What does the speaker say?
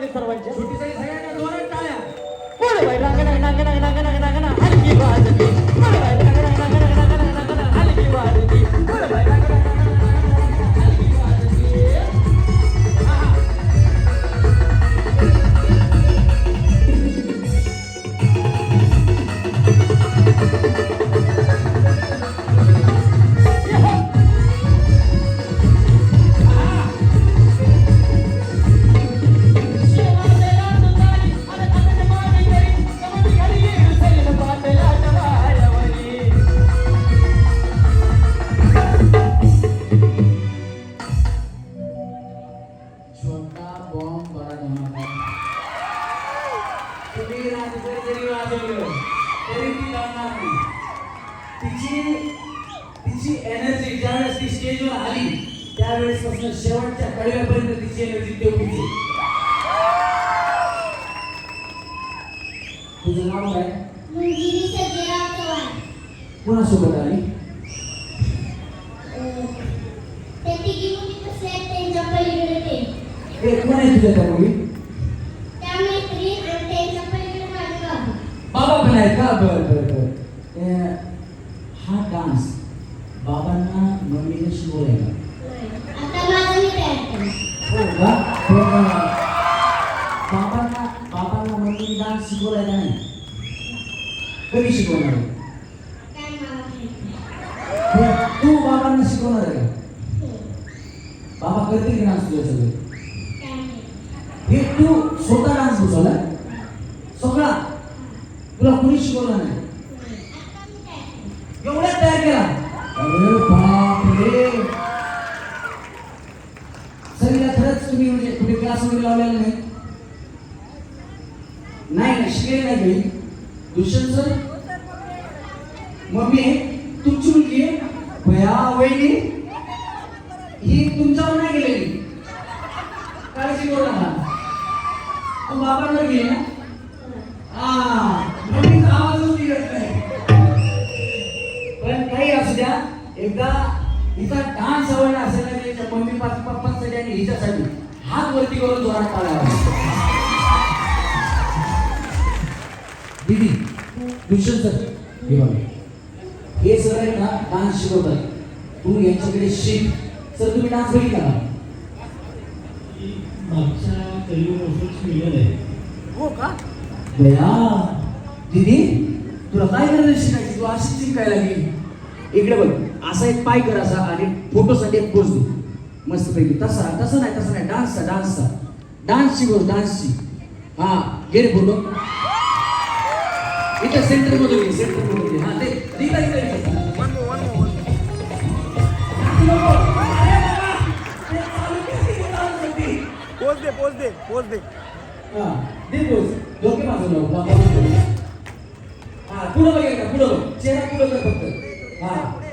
लागते सर्वांच्या तिची तिची एनर्जी ज्यावेळेस ती स्टेजवर आली त्यावेळेसपासून शेवटच्या कडव्यापर्यंत तिची एनर्जी तेवढीच तुझं नाव काय? कोणासोबत आली? कोण आहे तुझ्या त्या मुली? बाबांना बाबांना मम्मी डान्स शिकवलाय का नाही? कधी शिकवणार तू बाबांना शिकवणार आहे. बाबा करते की डान्स तुझ्या सगळे हे तू स्वतः डान्स बसवला सगळा तुला कुणी शिकवला नाही? दुष्यंत सर मम्मी तुमची मुलगी आहे? भया वहिनी? ही तुमच्यावर नाही गेलेली. काळजी करू नका. तू बाबांवर गेली ना मम्मीचा आवाजच निघत नाही पण काही असू द्या एकदा हिचा डान्स सवय असेल ना त्याच्या मम्मी पप्पांसाठी आणि हिच्यासाठी हात वरती करून जोरात टाळावा दीदी सर हे बघा. हे सर आहेत ना डान्स शिकवतात तू यांच्याकडे शिक. सर तुम्ही डान्स बघितला का? मागच्या कलियुगापासून मिळत आहे. हो का? दया दीदी तुला काय करायचं शिकायची? तू अशीच शिकायला लागली. इकडे बघ. असा एक पाय कर असा आणि फोटोसाठी एक पोच दे. मस्त पैकी. तसा तसा नाही तसा नाही. डान्सचा डान्सचा डान्स शिकव डान्सची हा घे रे फोटो इथं सेंटर मधून घे सेंटर मधून घे हा ते इथं इथं इथं नको. अरे बाबा, ते चालू केली की dance होती. पोच दे पोच दे पोच दे हा, दे पोच. डोके बाजूला लावू, बाबा बाजूला. हा, पुढं बघ एकदा, पुढं बघ. चेहरा पुढं कर फक्त. हा. हा.